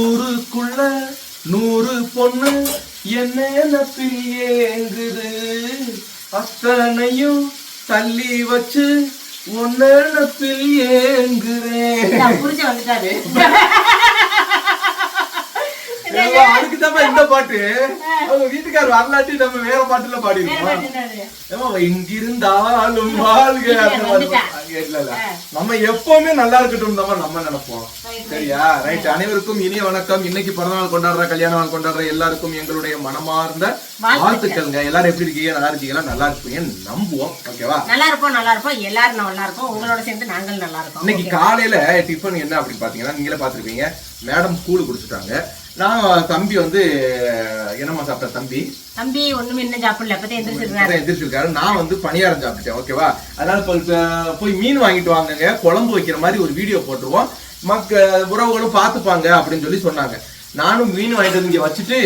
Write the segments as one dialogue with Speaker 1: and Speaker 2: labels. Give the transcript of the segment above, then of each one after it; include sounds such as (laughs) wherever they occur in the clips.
Speaker 1: ஊருக்குள்ள நூறு பொண்ணு என்ன நினப்பில் ஏங்குது அத்தனையும் தள்ளி வச்சு ஒன்னு பிரியேங்குறேன்
Speaker 2: புரிஞ்சு வந்துட்டாரு (laughs)
Speaker 1: பாட்டு நம்ம பாட்டுல எப்பவுமே நல்லா இருக்கட்டும் நம்ம நினைப்போம் சரியா ரைட் அனைவருக்கும் இனிய வணக்கம் இன்னைக்கு பிறந்தநாள் கொண்டாடுற கல்யாண நாள் கொண்டாடுற எல்லாருக்கும் எங்களுடைய மனமார்ந்த வாழ்த்துக்கள்ங்க எல்லாரும் எப்படி இருக்கீங்க நல்லா இருக்கீங்களா நல்லா இருப்பீங்க நம்புவோம் ஓகேவா
Speaker 2: நல்லா இருப்போம் நல்லா இருப்போம் எல்லாரும் நல்லா இருப்போம் உங்களோட சேர்ந்து நாங்கள் நல்லா இருக்கோம்
Speaker 1: இன்னைக்கு காலையில டிஃபன் என்ன அப்படின்னு பாத்தீங்கன்னா நீங்களே பாத்துருப்பீங்க மேடம் கூழ் குடிச்சிட்டாங்க நான் தம்பி வந்து என்னமா சாப்பிட்ட தம்பி
Speaker 2: தம்பி ஒண்ணுமே என்ன சாப்பிடல அப்பதான்
Speaker 1: எந்திரிச்சிருக்காரு நான் வந்து பணியாரம் சாப்பிட்டேன் ஓகேவா அதனால போய் மீன் வாங்கிட்டு வாங்குங்க குழம்பு வைக்கிற மாதிரி ஒரு வீடியோ போட்டுருவோம் மக்க உறவுகளும் பார்த்துப்பாங்க அப்படின்னு சொல்லி சொன்னாங்க நானும் மீன் வாங்கிட்டு இங்கே வச்சுட்டு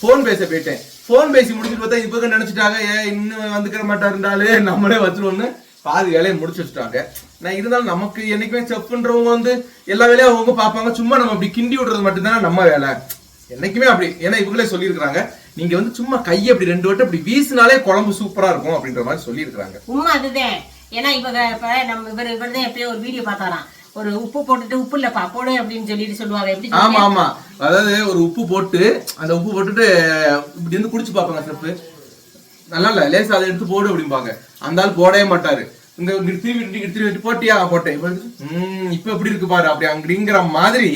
Speaker 1: ஃபோன் பேச போயிட்டேன் ஃபோன் பேசி முடிச்சுட்டு பார்த்தா இப்போ நினச்சிட்டாங்க ஏன் இன்னும் வந்துக்கிற இருந்தாலே நம்மளே வச்சிருவோம்னு பாதி வேலையை முடிச்சு வச்சுட்டாங்க நான் இருந்தாலும் நமக்கு என்னைக்குமே செப்புன்றவங்க வந்து எல்லா வேலையும் அவங்க பார்ப்பாங்க சும்மா நம்ம அப்படி கிண்டி விடுறது மட்டும்தானே நம்ம வேலை என்னைக்குமே அப்படி ஏன்னா இவங்களே சொல்லியிருக்காங்க நீங்க வந்து சும்மா கை அப்படி ரெண்டு வட்டம் இப்படி வீசினாலே குழம்பு சூப்பரா இருக்கும் அப்படின்ற மாதிரி சொல்லியிருக்கிறாங்க
Speaker 2: உண்மை அதுதான் ஏன்னா இவங்க இப்ப நம்ம இவர் இவர் தான் எப்பயோ ஒரு வீடியோ பார்த்தாராம் ஒரு உப்பு போட்டுட்டு உப்பு இல்லப்பா போடு அப்படின்னு சொல்லிட்டு சொல்லுவாங்க எப்படி
Speaker 1: ஆமா ஆமா அதாவது ஒரு உப்பு போட்டு அந்த உப்பு போட்டுட்டு இப்படி இருந்து குடிச்சு பாப்பாங்க சப்பு நல்லா இல்ல லேசா அதை எடுத்து போடு அப்படிம்பாங்க அந்த ஆள் போடவே மாட்டாரு இந்த திரும்பி இங்க திரும்பி போட்டியா போட்டேன் உம் இப்ப எப்படி இருக்கு பாரு அப்படி அங்கிங்கிற மாதிரி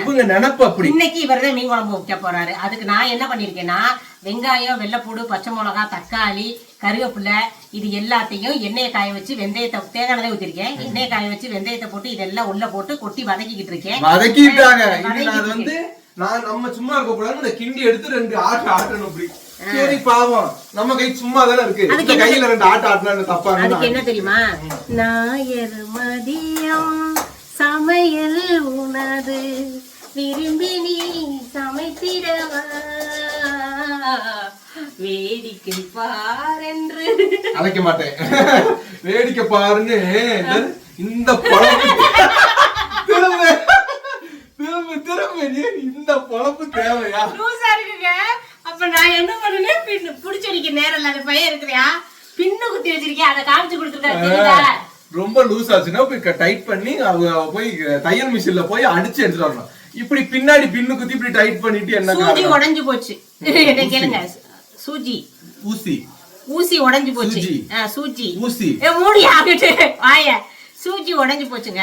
Speaker 1: இவங்க நினைப்பு அப்படி
Speaker 2: இன்னைக்கு இவர் தான் மீன் குழம்பு வைக்க போறாரு அதுக்கு நான் என்ன பண்ணிருக்கேன்னா வெங்காயம் வெள்ளைப்பூடு பச்சை மிளகா தக்காளி கருவேப்பிலை இது எல்லாத்தையும் எண்ணெயை காய வச்சு வெந்தயத்தை தேங்காய் ஊத்திருக்கேன் எண்ணெய் காய வச்சு வெந்தயத்தை போட்டு இதெல்லாம் உள்ள போட்டு கொட்டி வதக்கிக்கிட்டு இருக்கேன்
Speaker 1: வதக்கிட்டாங்க வந்து நான் நம்ம சும்மா இருக்க கூடாது இந்த கிண்டி எடுத்து ரெண்டு ஆட்டு ஆட்டணும் அப்படி சரி பாவம் நம்ம கை சும்மா தானே இருக்கு கையில ரெண்டு ஆட்ட ஆட்டினா தப்பா
Speaker 2: அதுக்கு என்ன தெரியுமா நாயர் மதியம் சமையல் உணது விரும்பி நீ சமைத்திடவா வேடிக்கை பாரென்று
Speaker 1: அழைக்க மாட்டேன் வேடிக்கை பாருன்னு இந்த பழம் திரும்ப திரும்ப இந்த பழப்பு தேவையா
Speaker 2: நான் என்ன பண்ணுனேன் பின்னு புடிச்சடிக்க நேரம் இல்லாத பையன் இருக்கிறியா பின்னு குத்தி வச்சிருக்கேன் அதை காமிச்சு கொடுத்துருக்காரு
Speaker 1: ரொம்ப லூஸ் ஆச்சுன்னா போய் டைட் பண்ணி அவங்க போய் தையல் மிஷின்ல போய் அடிச்சு எடுத்துட்டு வரணும் இப்படி பின்னாடி பின்னு குத்தி இப்படி டைட் பண்ணிட்டு என்ன
Speaker 2: சூஜி உடைஞ்சு போச்சு (laughs) கேளுங்க சூஜி ஊசி ஊசி உடைஞ்சு போச்சு சூஜி ஊசி ஏ மூடி ஆகிட்டு வாய சூஜி உடைஞ்சு போச்சுங்க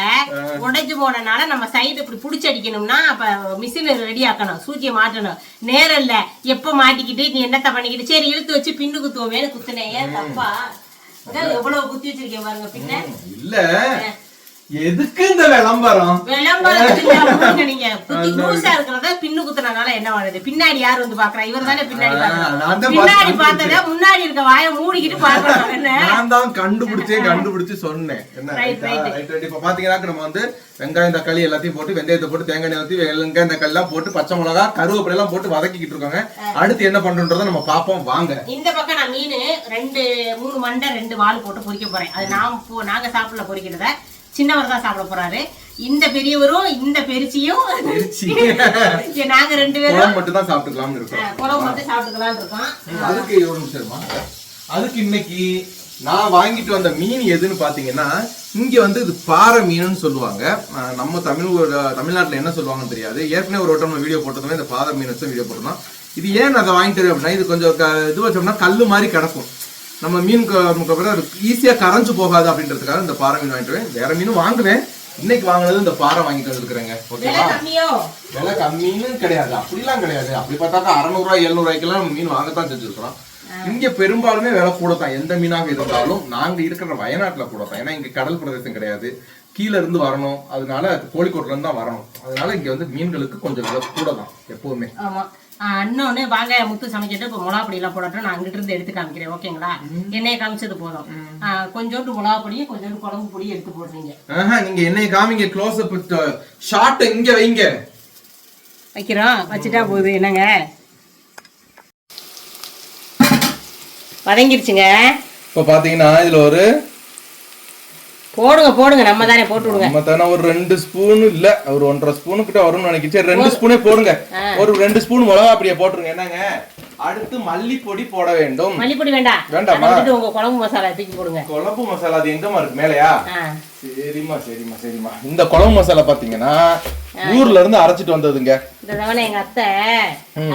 Speaker 2: உடைஞ்சு போனனால நம்ம சைடு இப்படி பிடிச்சடிக்கணும்னா அடிக்கணும்னா அப்ப மிஷின் ரெடி ஆக்கணும் சூஜியை மாட்டணும் நேரம் இல்ல எப்போ மாட்டிக்கிட்டு நீ என்னத்த பண்ணிக்கிட்டு சரி இழுத்து வச்சு பின்னு குத்துவோமேனு குத்துனேன் தப்பா எவ்வளவு குத்தி வச்சிருக்கேன் பாருங்க பின்ன
Speaker 1: இல்ல எதுக்கு இந்த விளம்பரம்
Speaker 2: (laughs) இருக்கிறத பின்னு குத்துறதுனால என்ன பின்னாடி வந்து முன்னாடி இருக்க மூடிக்கிட்டு
Speaker 1: கண்டுபிடிச்சு சொன்னேன் இப்ப நம்ம வந்து வெங்காயம் தக்காளி எல்லாத்தையும் போட்டு வெந்தயத்தை போட்டு தேங்காய் எண்ணெய் வெங்காய வெங்காயம் தக்காளி எல்லாம் போட்டு பச்சை மிளகா கருவேப்பிலை எல்லாம் போட்டு வதக்கிக்கிட்டு இருக்காங்க அடுத்து என்ன பண்றோன்றத நம்ம பாப்போம் வாங்க
Speaker 2: இந்த பக்கம் நான் மீன் ரெண்டு மூணு மண்டை ரெண்டு வாழ் போட்டு பொறிக்க போறேன் அது நான் நாங்க சாப்பிடல பொறிக்கிறத சின்னவர் சாப்பிட போறாரு இந்த பெரியவரும் இந்த பெருச்சியும் நாங்க ரெண்டு
Speaker 1: பேரும் மட்டும் தான் சாப்பிட்டுக்கலாம் இருக்கோம்
Speaker 2: மட்டும் சாப்பிட்டுக்கலாம் இருக்கோம்
Speaker 1: அதுக்கு எவ்வளவு அதுக்கு இன்னைக்கு நான் வாங்கிட்டு வந்த மீன் எதுன்னு பார்த்தீங்கன்னா இங்கே வந்து இது பாறை மீனுன்னு சொல்லுவாங்க நம்ம தமிழ் தமிழ்நாட்டில் என்ன சொல்லுவாங்கன்னு தெரியாது ஏற்கனவே ஒரு வட்டம் வீடியோ போட்டதுமே இந்த பாறை மீன் வச்சு வீடியோ போட்டோம்னா இது ஏன் அதை வாங்கிட்டு அப்படின்னா இது கொஞ்சம் இது வச்சோம்னா கல் மாதிரி கிடக்கும் நம்ம மீன் ஈஸியாக கரைஞ்சு போகாது அப்படின்றதுக்காக இந்த பாறை மீன் வாங்கிட்டு வரேன் வேற மீன் வாங்குவேன் இன்னைக்கு வாங்கினது இந்த பாறை வாங்கிட்டு வந்துருக்குறேங்க ஓகேவா விலை கம்மின்னு கிடையாது அப்படிலாம் கிடையாது அப்படி பார்த்தாக்கா அறநூறுவா எழுநூறுவாய்க்கெல்லாம் மீன் வாங்கத்தான் செஞ்சுருக்கிறோம் இங்க பெரும்பாலுமே விலை கூட தான் எந்த மீனாக இருந்தாலும் நாங்க இருக்கிற வயநாட்டுல கூட தான் ஏன்னா இங்க கடல் பிரதேசம் கிடையாது கீழே இருந்து வரணும் அதனால கோழிக்கோட்டுல இருந்து தான் வரணும் அதனால இங்க வந்து மீன்களுக்கு கொஞ்சம் விலை கூட தான் எப்பவுமே
Speaker 2: இன்னொன்று வாங்க முத்து சமைச்சிட்டு இப்போ மிளகா பொடியெல்லாம் போடட்டும் நான் அங்கிட்டு இருந்து எடுத்து காமிக்கிறேன் ஓகேங்களா எண்ணெயை காமிச்சது போதும் கொஞ்சோண்டு மிளகா பொடியும் கொஞ்சோண்டு குழம்பு பொடியும் எடுத்து போடுறீங்க
Speaker 1: நீங்க எண்ணெயை காமிங்க க்ளோஸ் அப் ஷார்ட் இங்க வைங்க
Speaker 2: வைக்கிறோம் வச்சுட்டா போகுது என்னங்க வதங்கிருச்சுங்க
Speaker 1: இப்போ பார்த்தீங்கன்னா இதில் ஒரு
Speaker 2: போடுங்க போடுங்க நம்ம தானே போட்டு விடுங்க
Speaker 1: நம்ம தானே ஒரு ரெண்டு ஸ்பூன் இல்ல ஒரு ஒன்றரை ஸ்பூன் கிட்ட வரும்னு நினைக்கிறேன் ரெண்டு ஸ்பூனே போடுங்க ஒரு ரெண்டு ஸ்பூன் மிளகா அப்படியே போட்டுருங்க என்னங்க அடுத்து மல்லிப்பொடி போட வேண்டும்
Speaker 2: மல்லிப்பொடி வேண்டாம் வேண்டாமா உங்க குழம்பு மசாலா தூக்கி போடுங்க
Speaker 1: குழம்பு மசாலா அது எங்கம்மா இருக்கு மேலையா சரிம்மா சரிம்மா சரிம்மா இந்த குழம்பு மசாலா பாத்தீங்கன்னா ஊர்ல இருந்து அரைச்சிட்டு வந்ததுங்க
Speaker 2: இந்த தவணை எங்க அத்தை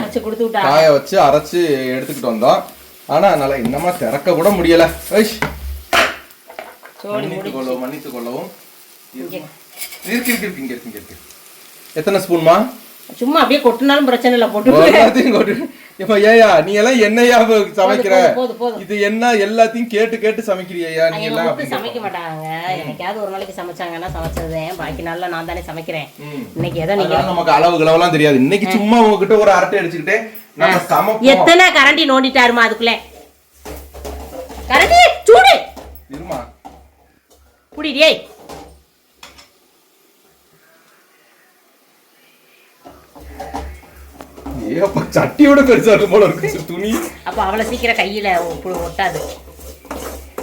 Speaker 2: அரைச்சு கொடுத்து விட்டா
Speaker 1: காய வச்சு அரைச்சு எடுத்துக்கிட்டு வந்தோம் ஆனா அதனால இன்னமா திறக்க கூட முடியல ஐஷ் எத்தனை ஸ்பூன்மா
Speaker 2: சும்மா அப்படியே கொட்டினாலும்
Speaker 1: போட்டு நீ எல்லாம் சமைக்கிற இது என்ன எல்லாத்தையும் கேட்டு கேட்டு எல்லாம்
Speaker 2: சமைக்க மாட்டாங்க எனக்காவது ஒரு நாளைக்கு சமைச்சாங்கன்னா பாக்கி நான் தானே சமைக்கிறேன் இன்னைக்கு
Speaker 1: நமக்கு அளவு தெரியாது இன்னைக்கு சும்மா உங்ககிட்ட ஒரு அரட்டை
Speaker 2: எத்தனை கரண்டி நோண்டிட்டாருமா அதுக்குள்ள கரண்டி சூடு இருமா குடிடியே
Speaker 1: ஏப்பா சட்டியோட போல இருக்கு
Speaker 2: துணி சீக்கிரம் கையில ஒட்டாது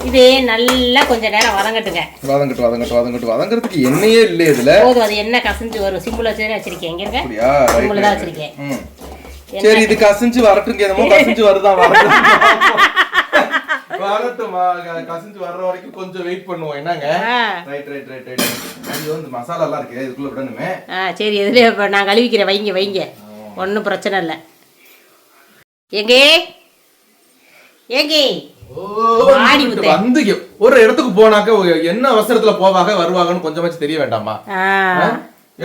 Speaker 2: இது நல்லா கொஞ்ச நேரம் வதங்கட்டுங்க
Speaker 1: வதங்கட்டு வதங்கட்டு வதங்கட்டு வதங்கறதுக்கு எண்ணெயே இல்ல இதுல
Speaker 2: போதும் அது என்ன கசஞ்சு வரும் சிம்புல சரி வச்சிருக்கேன் எங்க
Speaker 1: இருக்க
Speaker 2: தான் வச்சிருக்கேன்
Speaker 1: சரி இது கசஞ்சு வரட்டுங்க என்னமோ (laughs) கசஞ்சு வருதான் வரட்டும் (laughs) ஆகட்டும் கசிஞ்சு வர்ற வரைக்கும் கொஞ்சம் வெயிட் பண்ணுவோம் என்னங்க ரைட் ரைட் ரைட் ரைட் ஐயோ இந்த மசாலா எல்லாம் இருக்கு இதுக்குள்ள விடணுமே
Speaker 2: ஆ சரி எதுல நான் கழுவிக்கிறேன் வைங்க வைங்க ஒன்னும் பிரச்சனை இல்ல எங்கே எங்கே
Speaker 1: ஒரு இடத்துக்கு போனாக்க என்ன அவசரத்துல போவாங்க வருவாங்கன்னு கொஞ்சமாச்சு தெரிய வேண்டாமா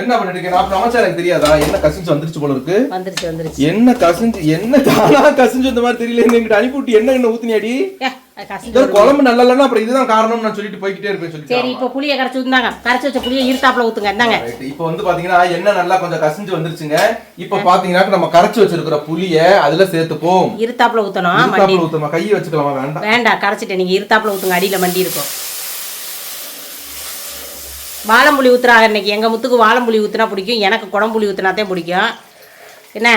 Speaker 1: என்ன பண்ணிட்டு நான் பிரமச்சாரம் எனக்கு தெரியாதா என்ன கசிஞ்சு வந்துருச்சு போல இருக்கு என்ன கசிஞ்சு என்ன தானா கசிஞ்சு அந்த மாதிரி தெரியல எங்கிட்ட அனுப்பிவிட்டு என்ன என்ன ஊத்துனியாடி
Speaker 2: குழம்பு நல்லா இல்லைன்னா அப்புறம் இதுதான் காரணம் நான் சொல்லிட்டு போய்கிட்டே இருப்பேன் சொல்லி சரி இப்போ புளிய கரைச்சு இருந்தாங்க கரைச்சு வச்ச புளிய இருத்தாப்புல ஊத்துங்க என்னங்க
Speaker 1: இப்போ வந்து பாத்தீங்கன்னா என்ன நல்லா கொஞ்சம் கசிஞ்சு வந்துருச்சுங்க இப்போ பாத்தீங்கன்னா நம்ம கரைச்சு வச்சிருக்கிற புளிய அதுல சேர்த்துப்போம்
Speaker 2: இருத்தாப்புல ஊத்தணும்
Speaker 1: இருத்தாப்புல ஊத்தமா கையை வச்சுக்கலாமா வேண்டாம்
Speaker 2: வேண்டாம் கரைச்சிட்டு நீங்க இருத்தாப்புல ஊத்துங்க அடியில மண்டி இருக்கும் வாழம்புளி ஊத்துறாங்க இன்னைக்கு எங்க முத்துக்கு வாழம்புளி ஊத்துனா பிடிக்கும் எனக்கு குடம்புளி ஊத்துனாத்தே பிடிக்கும் என்ன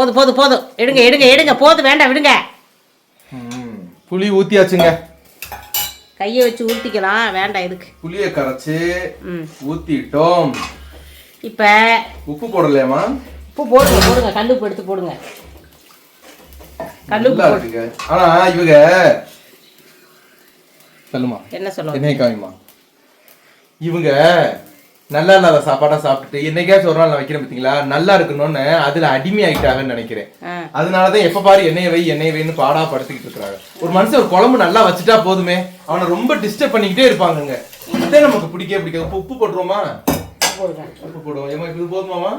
Speaker 2: போதும் போதும் போதும் எடுங்க எடுங்க எடுங்க போதும் வேண்டாம் விடுங்க
Speaker 1: புளி ஊத்தியாச்சுங்க
Speaker 2: கையை வச்சு ஊற்றிக்கலாம் வேண்டாம் இதுக்கு
Speaker 1: புளியை கரைச்சு ஊத்திட்டோம் இப்போ உப்பு போடலையாமா
Speaker 2: உப்பு போடுங்க போடுங்க கல்லு உப்பு எடுத்து போடுங்க
Speaker 1: கல்லு உப்பு போடுங்க ஆனால் இவங்க சொல்லுமா என்ன சொல்லுவாங்க என்ன காயுமா இவங்க நல்லா இல்லாத சாப்பாடா சாப்பிட்டுட்டு என்னைக்காச்சும் ஒரு நாள் நான் வைக்கிறேன் பார்த்தீங்களா நல்லா இருக்கணும்னு அதுல அடிமையாயிட்டாங்கன்னு நினைக்கிறேன் அதனாலதான் எப்ப பாரு என்னைய வை என்னைய வைன்னு பாடா படுத்திக்கிட்டு இருக்கிறாங்க ஒரு மனுஷன் ஒரு குழம்பு நல்லா வச்சுட்டா போதுமே அவனை ரொம்ப டிஸ்டர்ப் பண்ணிக்கிட்டே இருப்பாங்க இதே நமக்கு பிடிக்கவே பிடிக்க உப்பு உப்பு போட்டுருவோமா உப்பு போடுவோம் ஏமா இது போதுமாமா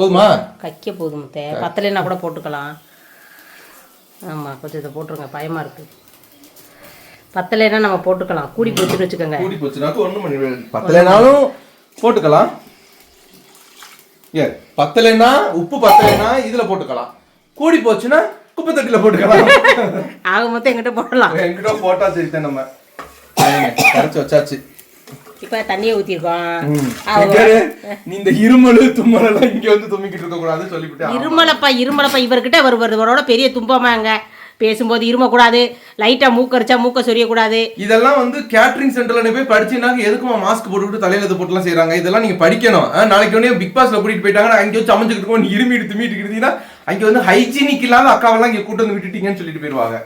Speaker 1: போதுமா
Speaker 2: கக்க போதும் பத்தலைன்னா கூட போட்டுக்கலாம் ஆமா கொஞ்சம் இதை போட்டுருங்க பயமா இருக்கு பத்தலைனா நம்ம போட்டுக்கலாம் கூடி போச்சுன்னு வச்சுக்கோங்க
Speaker 1: கூடி போச்சுனாக்க ஒன்றும் பண்ணி பத்தலைனாலும் போட்டுக்கலாம் ஏ பத்தலைனா உப்பு பத்தலைனா இதில் போட்டுக்கலாம் கூடி போச்சுன்னா குப்பை தொட்டியில் போட்டுக்கலாம்
Speaker 2: ஆக மொத்தம் எங்கிட்ட போடலாம்
Speaker 1: எங்கிட்ட போட்டா சரி நம்ம கரைச்சி வச்சாச்சு
Speaker 2: இப்ப தண்ணியை ஊத்திருக்கோம்
Speaker 1: இந்த இருமலு தும்மல் எல்லாம் இங்க வந்து தும்பிக்கிட்டு இருக்க கூடாது சொல்லிவிட்டு
Speaker 2: இருமலப்பா இருமலப்பா இவர்கிட்ட வருவரோட பெரிய தும்பமாங்க பேசும்போது இருமக்கூடாது லைட்டாக மூக்கரிச்சா மூக்க சொரியக்கூடாது
Speaker 1: இதெல்லாம் வந்து கேட்ரிங் சென்டர்ல போய் படிச்சுனாங்க எதுக்குமா மாஸ்க் போட்டுக்கிட்டு தலையில இது போட்டுலாம் செய்றாங்க இதெல்லாம் நீங்க படிக்கணும் நாளைக்கு உடனே பிக் பாஸ்ல கூட்டிட்டு போயிட்டாங்க அங்கே வச்சு இருக்கோம் இருமி எடுத்து மீட்டு இருந்தீங்கன்னா அங்க வந்து ஹைஜீனிக் இல்லாத அக்காவெல்லாம் இங்க கூட்டு வந்து விட்டுட்டீங்கன்னு சொல்லிட்டு போயிருவாங்க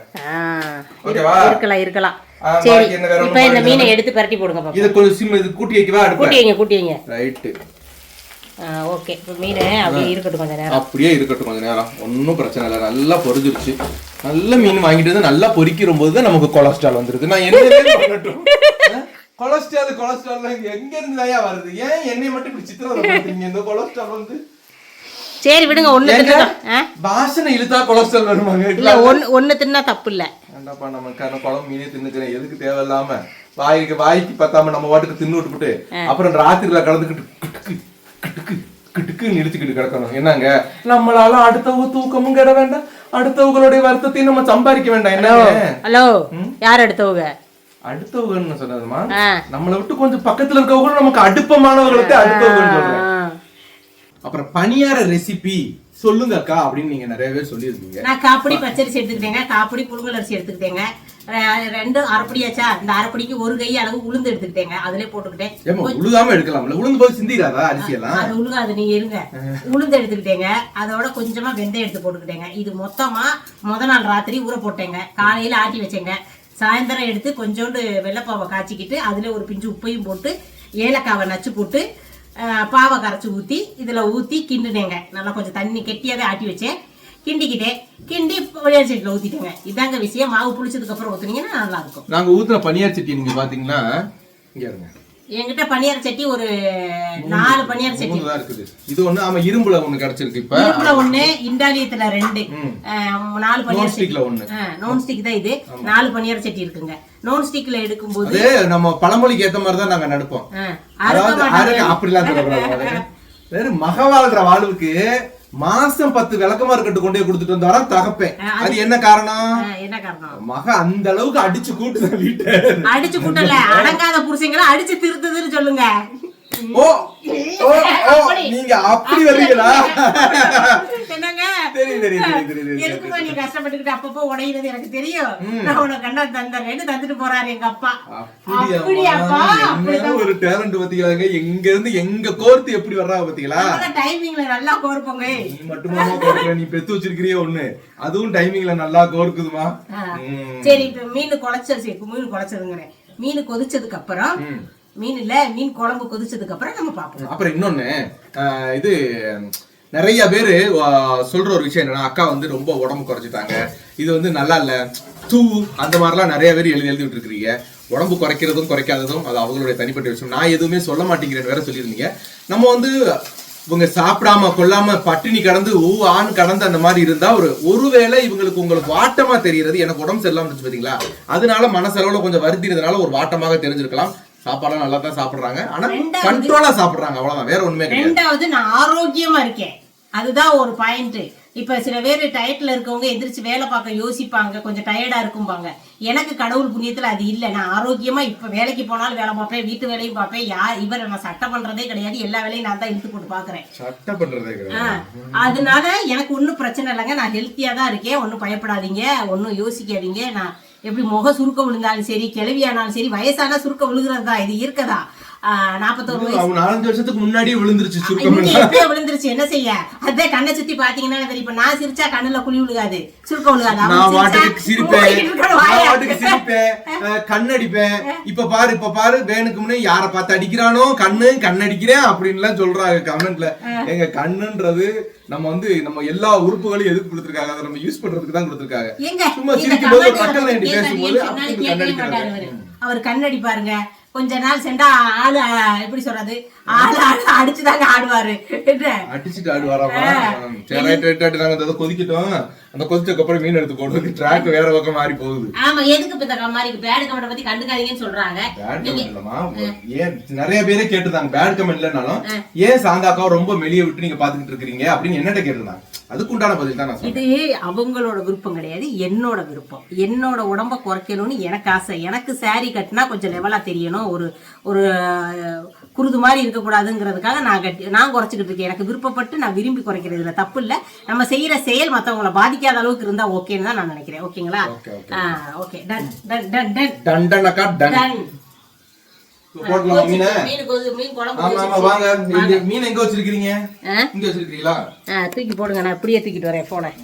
Speaker 2: ஓகேவா இருக்கலாம் இருக்கலாம் சரி இப்போ இந்த மீனை எடுத்து பரட்டி போடுங்க
Speaker 1: இது கொஞ்சம் சிம் இது கூட்டி வைக்கவா
Speaker 2: கூட்டி வைங்க கூட்டி வைங்க ரைட்டு ஓகே இப்போ மீன் அப்படியே இருக்கட்டும் கொஞ்ச
Speaker 1: நேரம் அப்படியே இருக்கட்டும் கொஞ்ச நேரம் ஒன்றும் பிரச்சனை இல்லை நல்லா பொரிஞ்சிருச்சு நல்ல மீன் வாங்கிட்டு வந்து நல்லா பொரிக்கிற போது தான் நமக்கு கொலஸ்ட்ரால் வந்துருது நான் என்ன கொலஸ்ட்ரால் கொலஸ்ட்ரால் எங்க இருந்து இருந்தாயா வருது ஏன் என்னை மட்டும் இப்படி சித்திரம் இந்த கொலஸ்ட்ரால் வந்து
Speaker 2: சரி விடுங்க ஒன்று
Speaker 1: வாசனை இழுத்தா கொலஸ்ட்ரால் வருமாங்க
Speaker 2: இல்லை ஒன்று ஒன்று தின்னா தப்பு இல்லை
Speaker 1: என்னப்பா நமக்கான குழம்பு மீனே தின்னுக்கிறேன் எதுக்கு தேவையில்லாம வாய்க்கு வாய்க்கு பத்தாம நம்ம வாட்டுக்கு தின்னு விட்டுப்புட்டு அப்புறம் ராத்திரில கலந்துக்கிட்டு கிட்டுக்கு கிட்டுக்கு நிறுத்திக்கிட்டு கிடக்கணும் என்னங்க நம்மளால அடுத்தவங்க தூக்கமும் கிட வேண்டாம் அடுத்தவங்களுடைய வருத்தத்தையும் நம்ம சம்பாதிக்க வேண்டாம் என்ன
Speaker 2: ஹலோ யார் அடுத்தவங்க
Speaker 1: அடுத்தவங்கன்னு சொன்னதுமா நம்மளை விட்டு கொஞ்சம் பக்கத்துல இருக்கவங்களும் நமக்கு அடுப்பமானவர்களுக்கு அடுத்தவங்கன்னு சொல்றேன் அப்புறம் பணியார ரெசிபி சொல்லுங்க அக்கா அப்படின்னு நீங்க நிறைய பேர் சொல்லியிருக்கீங்க
Speaker 2: நான் காப்படி பச்சரிசி எடுத்துக்கிட்டேங்க காப்படி புழுங்கல் அரிசி எடுத்துக்கிட்டேங்க ரெண்டு அரைப்படியாச்சா இந்த அரைப்படிக்கு ஒரு கை அளவு உளுந்து எடுத்துக்கிட்டேங்க அதுல
Speaker 1: போட்டுக்கிட்டேன் உழுதாம எடுக்கலாம்ல உளுந்து போது சிந்திக்கிறாதா அரிசி எல்லாம்
Speaker 2: அது உழுகாது நீ இருங்க உளுந்து எடுத்துக்கிட்டேங்க அதோட கொஞ்சமா வெந்தயம் எடுத்து போட்டுக்கிட்டேங்க இது மொத்தமா முத நாள் ராத்திரி ஊற போட்டேங்க காலையில ஆட்டி வச்சேங்க சாயந்தரம் எடுத்து கொஞ்சோண்டு வெள்ளப்பாவை காய்ச்சிக்கிட்டு அதுல ஒரு பிஞ்சு உப்பையும் போட்டு ஏலக்காவை நச்சு போட்டு பாவை கரைச்சி ஊற்றி இதில் ஊற்றி கிண்டுனேங்க நல்லா கொஞ்சம் தண்ணி கெட்டியாகவே ஆட்டி வச்சேன் கிண்டிக்கிட்டேன் கிண்டி பனியார் சட்டியில் ஊற்றிட்டேங்க இதாங்க விஷயம் மாவு புளிச்சதுக்கப்புறம் ஊற்றுனீங்கன்னா நல்லாயிருக்கும்
Speaker 1: நாங்கள் ஊற்றுற பனியார் சட்டி நீங்கள் பார்த்தீங்கன்னா இங்கே இருங்க
Speaker 2: என்கிட்ட பனியார் சட்டி ஒரு நாலு பனியார சட்டி
Speaker 1: இருக்குது இது ஒண்ணு ஆமா இரும்புல ஒண்ணு கிடைச்சிருக்கு
Speaker 2: இப்ப இரும்புல ஒண்ணு இண்டாலியத்துல ரெண்டு நாலு பனியார் ஸ்டிக்ல ஒண்ணு நோன் ஸ்டிக் தான் இது நாலு பனியார் சட்டி இருக்குங்க நோன் ஸ்டிக்ல எடுக்கும்போது
Speaker 1: நம்ம பழமொழிக்கு ஏத்த மாதிரி தான் நாங்க நடப்போம் அதாவது அப்படிலாம் சொல்லக்கூடாது (laughs) வெறும் மகவாழ்ற வாழ்வுக்கு மாசம் பத்து விளக்கமா இருக்கட்டு கொண்டே கொடுத்துட்டு வந்தாரா தகப்பேன் அது என்ன காரணம் என்ன காரணம் மக அந்த அளவுக்கு அடிச்சு கூட்டு வீட்டு
Speaker 2: அடிச்சு கூட்டல அடங்காத புருஷங்களை அடிச்சு திருத்துதுன்னு சொல்லுங்க
Speaker 1: நீங்க அப்படி வருவீங்களா
Speaker 2: கஷ்டப்பட்டுக்கிட்டு அப்பப்போ எனக்கு தெரியும் தந்தேன்னு தந்துட்டு போறாரு எங்க அப்பா
Speaker 1: ஒரு டேலண்ட் எங்க இருந்து எங்க எப்படி வர்றா
Speaker 2: டைமிங்ல நல்லா
Speaker 1: நீ நீ பெத்து அதுவும் டைமிங்ல நல்லா கோர்க்குதுமா
Speaker 2: சரி மீன் மீன் கொதிச்சதுக்கு அப்புறம் மீன் இல்ல மீன் குழம்பு கொதிச்சதுக்கு அப்புறம் நம்ம பார்ப்போம்
Speaker 1: அப்புறம் இன்னொன்னு இது நிறைய பேர் சொல்ற ஒரு விஷயம் என்னன்னா அக்கா வந்து ரொம்ப உடம்பு குறைச்சிட்டாங்க இது வந்து நல்லா இல்ல தூ அந்த மாதிரிலாம் நிறைய பேர் எழுதி எழுதி விட்டுருக்கீங்க உடம்பு குறைக்கிறதும் குறைக்காததும் அது அவங்களுடைய தனிப்பட்ட விஷயம் நான் எதுவுமே சொல்ல மாட்டேங்கிறேன் வேற சொல்லியிருந்தீங்க நம்ம வந்து இவங்க சாப்பிடாம கொள்ளாம பட்டினி கடந்து ஊ ஆண் கடந்து அந்த மாதிரி இருந்தா ஒரு ஒருவேளை இவங்களுக்கு உங்களுக்கு வாட்டமா தெரிகிறது எனக்கு உடம்பு சரியில்லாம இருந்துச்சு பாத்தீங்களா அதனால மனசளவுல கொஞ்சம் வருத்தினதுனால ஒரு வாட்டமாக தெரிஞ்சிருக்கலாம் சாப்பாடுலாம் நல்லா தான் சாப்பிடுறாங்க ஆனா கண்ட்ரோலா சாப்பிடுறாங்க அவ்வளவுதான் வேற ஒண்ணுமே
Speaker 2: ரெண்டாவது நான் ஆரோக்கியமா இருக்கேன் அதுதான் ஒரு பாயிண்ட் இப்ப சில பேர் டயட்ல இருக்கவங்க எந்திரிச்சு வேலை பார்க்க யோசிப்பாங்க கொஞ்சம் டயர்டா இருக்கும்பாங்க எனக்கு கடவுள் புண்ணியத்துல அது இல்ல நான் ஆரோக்கியமா இப்ப வேலைக்கு போனாலும் வேலை பார்ப்பேன் வீட்டு வேலையும் பார்ப்பேன் யார் இவர் நான் சட்டம் பண்றதே கிடையாது எல்லா வேலையும் நான் தான் இழுத்து போட்டு பாக்குறேன் அதனால எனக்கு ஒன்னும் பிரச்சனை இல்லைங்க நான் ஹெல்த்தியா தான் இருக்கேன் ஒன்னும் பயப்படாதீங்க ஒன்னும் யோசிக்காதீங்க நான் எப்படி முக சுருக்க விழுந்தாலும் சரி கிளவியானாலும் சரி வயசானா சுருக்கம் விழுகிறது தான் இது இருக்கதா நாற்பத்தோரு
Speaker 1: வயசு நாலஞ்சு வருஷத்துக்கு முன்னாடியே விழுந்துருச்சு சுருக்கம்
Speaker 2: விழுந்துருச்சு என்ன செய்ய அதே கண்ணை சுத்தி பாத்தீங்கன்னா தெரியும் நான் சிரிச்சா கண்ணுல குழி விழுகாது சுருக்கம் விழுகாது
Speaker 1: நான் சிரிப்பேன் கண்ணடிப்பேன் இப்ப பாரு இப்ப பாரு வேணுக்கு முன்னே யார பார்த்து அடிக்கிறானோ கண்ணு கண்ணடிக்கிறேன் அப்படின்னு சொல்றாங்க கமெண்ட்ல எங்க கண்ணுன்றது நம்ம வந்து நம்ம எல்லா உறுப்புகளையும் எதுக்கு கொடுத்துருக்காங்க அதை நம்ம யூஸ் பண்றதுக்கு தான் கொடுத்துருக்காங்க சும்மா சிரிக்கும் போது பக்கத்துல பேசும்போது
Speaker 2: அவர் கண்ணடி பாருங்க கொஞ்ச நாள் சென்றா ஆளு எப்படி சொல்றது ஆளு ஆளு அடிச்சுதாங்க ஆடுவாரு
Speaker 1: அடிச்சுட்டு ஆடுவாரா கொதிக்கட்டும் அந்த கொதிச்சதுக்கு அப்புறம் மீன் எடுத்து போடுறது ட்ராக் வேற பக்கம் மாறி போகுது
Speaker 2: ஆமா எதுக்கு இப்ப இந்த மாதிரி பேட் கமெண்ட் பத்தி கண்டுக்காதீங்கன்னு சொல்றாங்க
Speaker 1: பேட் இல்லமா ஏன் நிறைய பேரே கேட்டிருந்தாங்க பேட் கமெண்ட் இல்லனாலும் ஏன் சாந்தாக்கா ரொம்ப மெலிய விட்டு நீங்க பாத்துக்கிட்டு இருக்கீங்க அப்படின்னு என்னட்ட கேட்டிருந்தாங்க அதுக்கு உண்டான பதில் தான் நான்
Speaker 2: இது அவங்களோட விருப்பம் கிடையாது என்னோட விருப்பம் என்னோட உடம்ப குறைக்கணும்னு எனக்கு ஆசை எனக்கு சாரி கட்டினா கொஞ்சம் லெவலா தெரியணும் ஒரு ஒரு குருது மாதிரி இருக்கக்கூடாதுங்கிறதுக்காக நான் கட்டி நான் குறைச்சிக்கிட்டு இருக்கேன் எனக்கு விருப்பப்பட்டு நான் விரும்பி குறைக்கிறதுல தப்பு இல்லை நம்ம செய்யற செயல் மற்றவங்களை பாதிக்காத அளவுக்கு இருந்தா ஓகேன்னு தான் நான் நினைக்கிறேன் ஓகேங்களா okay done done
Speaker 1: done done தூக்கி
Speaker 2: போடுங்க நான் தூக்கிட்டு வரேன்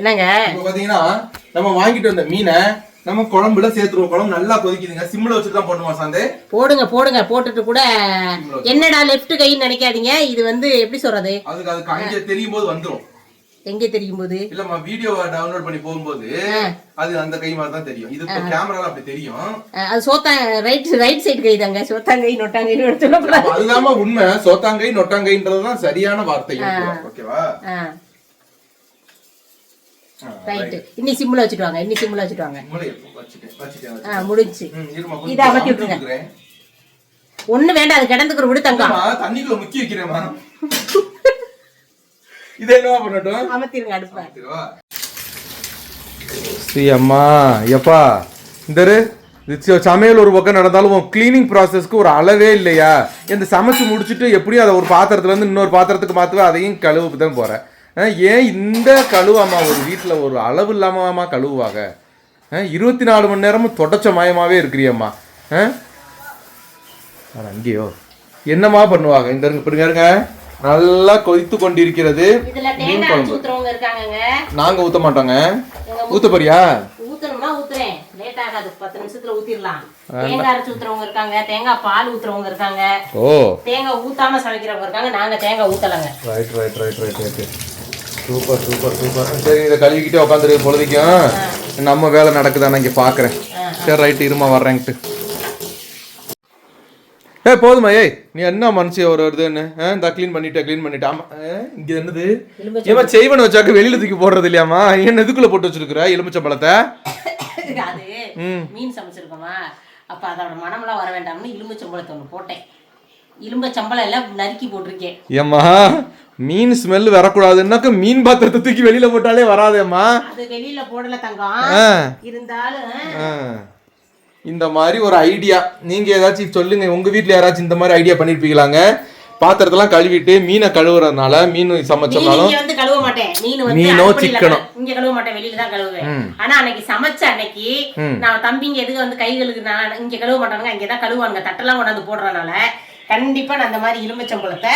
Speaker 2: என்னங்க
Speaker 1: வாங்கிட்டு நம்ம குழம்புல சேர்த்துருவோம் குழம்பு நல்லா கொதிக்குதுங்க சிம்ல வச்சுட்டு தான் போடணுமா சாந்தே
Speaker 2: போடுங்க போடுங்க போட்டுட்டு கூட என்னடா லெஃப்ட் கைன்னு நினைக்காதீங்க இது வந்து எப்படி சொல்றது
Speaker 1: அதுக்கு அது அங்க தெரியும் போது வந்துரும்
Speaker 2: எங்க தெரியும் போது
Speaker 1: இல்லம்மா வீடியோவை டவுன்லோட் பண்ணி போகும்போது அது அந்த கை மாதிரி தான் தெரியும் இது கேமரால அப்படி தெரியும்
Speaker 2: அது சோத்தா ரைட் ரைட் சைடு கை தாங்க சோத்தாங்கை நொட்டாங்கைன்னு
Speaker 1: சொல்லக்கூடாது அதுதான் உண்மை சோத்தாங்கை நொட்டாங்கைன்றது தான் சரியான வார்த்தை ஓகேவா
Speaker 2: ரைட்டு வேண்டாம்
Speaker 1: சமையல் ஒரு பக்கம் நடந்தாலும் கிளீனிங் ப்ராசஸ்க்கு ஒரு அளவே இல்லையா இந்த சமைச்சு முடிச்சுட்டு எப்படியும் அதை ஒரு பாத்திரத்துல இருந்து இன்னொரு பாத்திரத்துக்கு மாற்றவே அதையும் கழுவுக்கு தான் போறேன் ஏன் இந்த கழுவாமா ஒரு வீட்டில் ஒரு அளவு இல்லாமமா கழுவுவாங்க இருபத்தி நாலு மணி நேரமும் தொடச்ச மயமாகவே இருக்கிறியம்மா அங்கேயோ என்னம்மா பண்ணுவாங்க இந்த இருங்க நல்லா கொதித்து கொண்டிருக்கிறது மீன் குழம்பு நாங்க ஊத்த மாட்டோங்க ஊத்த போறியா
Speaker 2: ஓ தேங்காய் ஊத்தாம சமைக்கிறவங்க இருக்காங்க நாங்க தேங்காய் ஊத்தலங்க
Speaker 1: right right right right right super super super சரி இதை கழுவிக்கிட்டே உட்காந்துருக்கு பொழுதுக்கும் நம்ம வேலை நடக்குதானே இங்கே பார்க்குறேன் சரி ரைட்டு இருமா வர்றேன்ட்டு ஏ போதுமா ஏய் நீ என்ன மனசு ஒரு வருதுன்னு இந்த க்ளீன் பண்ணிட்டு க்ளீன் பண்ணிட்டு ஆமாம் இங்க என்னது ஏமா செய்வன வச்சாக்க வெளியில் தூக்கி போடுறது இல்லையாமா என்ன இதுக்குள்ளே போட்டு வச்சிருக்கிற எலுமிச்ச பழத்தை
Speaker 2: மீன் சமைச்சிருக்கோமா அப்ப அதோட மனமெல்லாம் வர வேண்டாம்னு எலுமிச்சம்பழத்தை ஒன்று போட்டேன் இரும்ப சம்பளம் எல்லாம் நறுக்கி போட்டிருக்கேன்
Speaker 1: ஏம்மா மீன் ஸ்மெல் வரக்கூடாதுன்னாக்க மீன் பாத்திரத்தை தூக்கி வெளியில போட்டாலே வராதேம்மா
Speaker 2: வெளியில போடல தங்கம் இருந்தாலும்
Speaker 1: இந்த மாதிரி ஒரு ஐடியா நீங்க ஏதாச்சும் சொல்லுங்க உங்க வீட்ல யாராச்சும் இந்த மாதிரி ஐடியா பண்ணிருப்பீங்களாங்க பாத்திரத்தெல்லாம் கழுவிட்டு மீனை கழுவுறதுனால மீன் சமைச்சோம்னாலும்
Speaker 2: வந்து கழுவ மாட்டேன்
Speaker 1: மீன் மீனோ சிக்கனோ
Speaker 2: இங்க கழுவ மாட்டேன் வெளியில தான் கழுவுவேன் ஆனா அன்னைக்கு சமைச்ச அன்னைக்கு நான் தம்பிங்க எதுக்கு வந்து கை கழுவுனா இங்க கழுவ மாட்டானுங்க அங்கதான் கழுவாங்க தட்டெல்லாம் கொண்டாந்து போடுறதுனால கண்டிப்பா நான் அந்த மாதிரி எலுமிச்சம்பழத்தை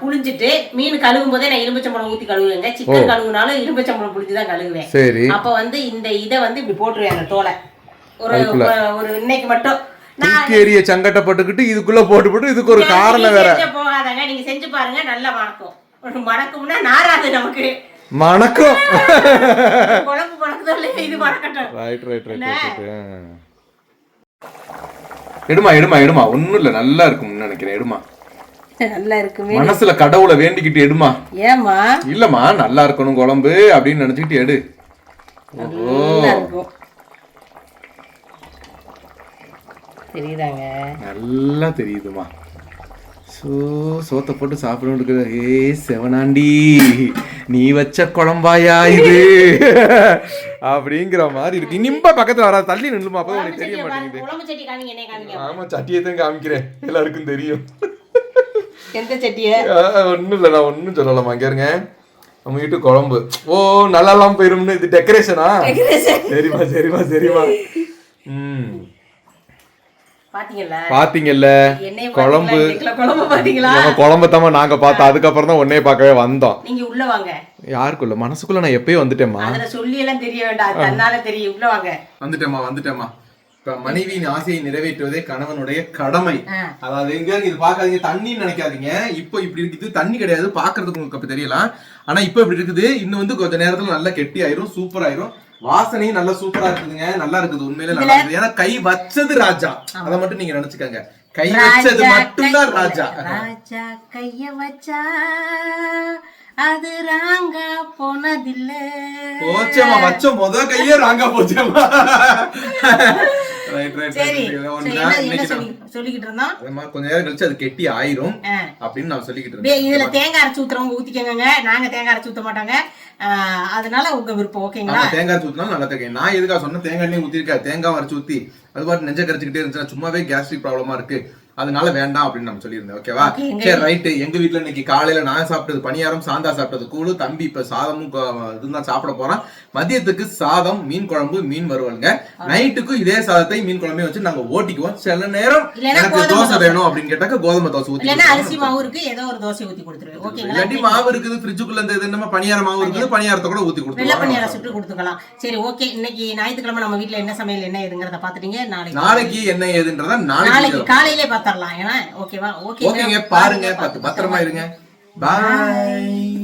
Speaker 2: புளிஞ்சிட்டு மீன் கழுவும் போதே நான் இரும்பச்சம்பளம் ஊத்தி கழுவுவேங்க சிக்கன் கழுவுனாலும் இரும்பச்சம்பளம் புளிஞ்சு தான் கழுவுவேன் சரி அப்போ வந்து இந்த இதை வந்து இப்படி போட்டுருவேன் அந்த தோலை ஒரு ஒரு இன்னைக்கு மட்டும்
Speaker 1: ஏரிய சங்கட்டப்பட்டுக்கிட்டு இதுக்குள்ள போட்டு போட்டு இதுக்கு ஒரு காரணம் வேற
Speaker 2: போகாதங்க நீங்க செஞ்சு பாருங்க நல்லா மணக்கும் மணக்கும்னா நாராது நமக்கு மணக்கும் (laughs) குழம்பு மணக்குதோ இல்லையா இது மணக்கட்டும்
Speaker 1: ரைட் ரைட் ரைட் எடுமா எடுமா எடுமா ஒன்றும் இல்லை நல்லா இருக்கும்னு நினைக்கிறேன் எடுமா
Speaker 2: நல்லா இருக்குமே
Speaker 1: மனசுல கடவுளை வேண்டிக்கிட்டு எடுமா ஏமா இல்லம்மா நல்லா இருக்கணும் குழம்பு அப்படின்னு நினைச்சிட்டு எடு தெரியுதாங்க நல்லா தெரியுதுமா சோ சோத்த போட்டு சாப்பிடணும் இருக்குது ஏ செவனாண்டி நீ வச்ச குழம்பாயா இது அப்படிங்கிற மாதிரி இருக்கு நிம்ப பக்கத்துல வராது தள்ளி நின்றுமா அப்போ உனக்கு தெரிய
Speaker 2: மாட்டேங்குது
Speaker 1: ஆமா சட்டியை தான் காமிக்கிறேன் எல்லாருக்கும் தெரியும் எந்த சட்டியை ஒன்றும் இல்லைடா ஒன்றும் சொல்லலாமா கேருங்க நம்ம வீட்டு குழம்பு ஓ நல்லாலாம் போயிரும்னு இது டெக்கரேஷனா சரிம்மா சரிம்மா சரிம்மா ம் பாத்தீங்கல்ல
Speaker 2: குழம்பு நம்ம
Speaker 1: குழம்பு நாங்க பார்த்தோம் அதுக்கப்புறம் தான் உன்னே பார்க்கவே வந்தோம் நீங்க உள்ள வாங்க யாருக்குள்ள மனசுக்குள்ள நான் எப்பயும் வந்துட்டேம்மா
Speaker 2: சொல்லி எல்லாம் தெரிய வேண்டாம் தெரியும் உள்ள வாங்க
Speaker 1: வந்துட்டேம்மா வந்துட்டேம்மா மனைவியின் ஆசையை நிறைவேற்றுவதே கணவனுடைய கடமை அதாவது எங்க இது பாக்காதீங்க தண்ணின்னு நினைக்காதீங்க இப்போ இப்படி இருக்குது தண்ணி கிடையாது பாக்குறதுக்கு உங்களுக்கு தெரியல ஆனா இப்ப இப்படி இருக்குது இன்னும் வந்து கொஞ்ச நேரத்துல நல்லா கெட்டி ஆயிரும் சூப்பர் ஆயிரும் வாசனையும் நல்லா சூப்பரா இருக்குதுங்க நல்லா இருக்குது உண்மையிலே நல்லா இருக்குது ஏன்னா கை வச்சது ராஜா அதை மட்டும் நீங்க நினைச்சுக்கங்க கை வச்சது மட்டும்தான் ராஜா
Speaker 2: ராஜா கைய வச்சா அது ராங்க போனதில்ல
Speaker 1: போச்சேமா வச்ச முத கையே ராங்க போச்சேமா கொஞ்ச நேரம் கழிச்சு அது கெட்டி ஆயிரும் அப்படின்னு நான்
Speaker 2: இதுல தேங்காய் அரைச்சு ஊத்துறவங்க ஊத்திக்கங்க நாங்க தேங்காய் அரைச்சு மாட்டாங்க அதனால உங்க விருப்பம்
Speaker 1: தேங்காய் நான் எதுக்காக தேங்காய் தேங்காய் ஊத்தி அது பாட்டு நெஞ்ச கரைச்சுக்கிட்டே இருந்துச்சுன்னா சும்மாவே கேஸ்ட்ரிக் ப்ராப்ளமா இருக்கு அதனால வேண்டாம் அப்படின்னு நம்ம சொல்லியிருந்தேன் ஓகேவா சரி ரைட்டு எங்க வீட்டுல இன்னைக்கு காலையில நான் சாப்பிட்டது பணியாரம் சாந்தா சாப்பிட்டது கூழு தம்பி இப்ப சாதமும் இதுதான் சாப்பிட போறான் மதியத்துக்கு சாதம் மீன் குழம்பு மீன் வருவாங்க நைட்டுக்கு இதே சாதத்தை மீன் குழம்பையும் வச்சு நாங்க ஓட்டிக்குவோம் சில நேரம் எனக்கு தோசை வேணும் அப்படின்னு கேட்டாக்க கோதுமை தோசை
Speaker 2: ஊத்தி அரிசி மாவு இருக்கு ஏதோ ஒரு தோசை ஊத்தி கொடுத்துருவேன்
Speaker 1: இல்லாட்டி மாவு இருக்குது ஃப்ரிட்ஜுக்குள்ள இந்த என்ன நம்ம பணியார மாவு இருக்குது பணியாரத்தை கூட ஊத்தி கொடுத்து
Speaker 2: பணியாரம் சுட்டு கொடுத்துக்கலாம் சரி ஓகே இன்னைக்கு ஞாயிற்றுக்கிழமை நம்ம வீட்டுல என்ன சமையல் என்ன ஏதுங்கிறத பாத்துட்டீங்க
Speaker 1: நாளைக்கு நாளைக்கு என்ன ஏதுன்றத நாளைக்கு
Speaker 2: காலையிலே பார்த்து தரலாம் ஏன்னா ஓகேவா
Speaker 1: ஓகே பாருங்க பத்திரமா இருங்க பாய்